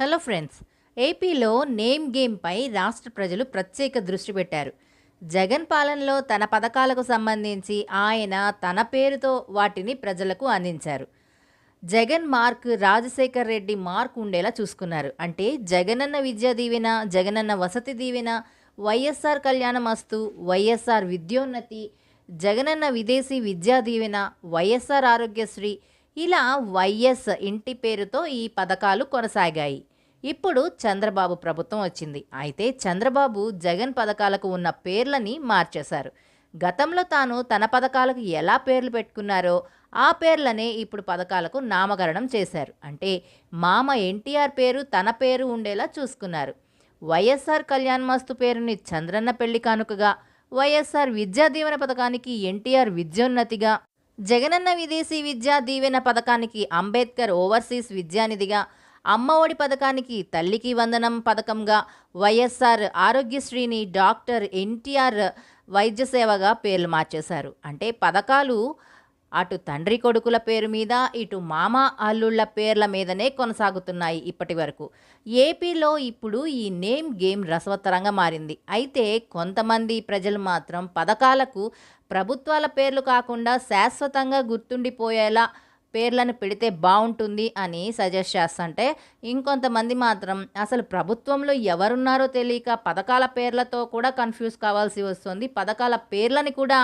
Hello friends ఏపీలో name గేమ్పై రాష్ట్ర ప్రజలు ప్రత్యేక దృష్టి పెట్టారు. జగన్ పాలనలో తన పథకాలకు సంబంధించి ఆయన తన పేరుతో వాటిని ప్రజలకు అందించారు. జగన్ మార్క్ రాజశేఖర్ రెడ్డి మార్క్ ఉండేలా చూసుకున్నారు. అంటే జగనన్న విద్యా దీవెన జగనన్న వసతి దీవెన వైఎస్ఆర్ కళ్యాణమస్తు వైఎస్ఆర్ విద్యోన్నతి జగనన్న విదేశీ విద్యా దీవెన వైఎస్ఆర్ ఆరోగ్యశ్రీ ఇలా వైఎస్ ఇంటి పేరుతో ఈ పథకాలు కొనసాగాయి. ఇప్పుడు చంద్రబాబు ప్రభుత్వం వచ్చింది. అయితే చంద్రబాబు జగన్ పథకాలకు ఉన్న పేర్లని మార్చేశారు. గతంలో తాను తన పథకాలకు ఎలా పేర్లు పెట్టుకున్నారో ఆ పేర్లనే ఇప్పుడు పథకాలకు నామకరణం చేశారు. అంటే మామ ఎన్టీఆర్ పేరు తన పేరు ఉండేలా చూసుకున్నారు. వైఎస్ఆర్ కళ్యాణ్ మస్తు పేరుని చంద్రన్న పెళ్ళి కానుకగా వైఎస్ఆర్ విద్యా దీవెన పథకానికి ఎన్టీఆర్ విద్యోన్నతిగా జగనన్న విదేశీ విద్యా దీవెన పథకానికి అంబేద్కర్ ఓవర్సీస్ విద్యానిధిగా అమ్మఒడి పథకానికి తల్లికి వందనం పథకంగా వైఎస్ఆర్ ఆరోగ్యశ్రీని డాక్టర్ ఎన్టీఆర్ వైద్య సేవగా పేర్లు మార్చేశారు. అంటే పథకాలు అటు తండ్రి కొడుకుల పేరు మీద ఇటు మామ అల్లుళ్ళ పేర్ల మీదనే కొనసాగుతున్నాయి ఇప్పటి వరకు. ఏపీలో ఇప్పుడు ఈ నేమ్ గేమ్ రసవత్తరంగా మారింది. అయితే కొంతమంది ప్రజలు మాత్రం పథకాలకు ప్రభుత్వాల పేర్లు కాకుండా శాశ్వతంగా గుర్తుండిపోయేలా పేర్లను పెడితే బాగుంటుంది అని సజెస్ట్ చేస్తుంటే ఇంకొంతమంది మాత్రం అసలు ప్రభుత్వంలో ఎవరున్నారో తెలియక పథకాల పేర్లతో కూడా కన్ఫ్యూజ్ కావాల్సి వస్తుంది. పథకాల పేర్లని కూడా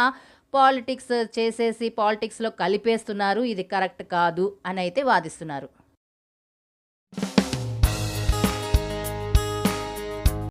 పాలిటిక్స్ చేసేసి పాలిటిక్స్లో కలిపేస్తున్నారు. ఇది కరెక్ట్ కాదు అని అయితే వాదిస్తున్నారు.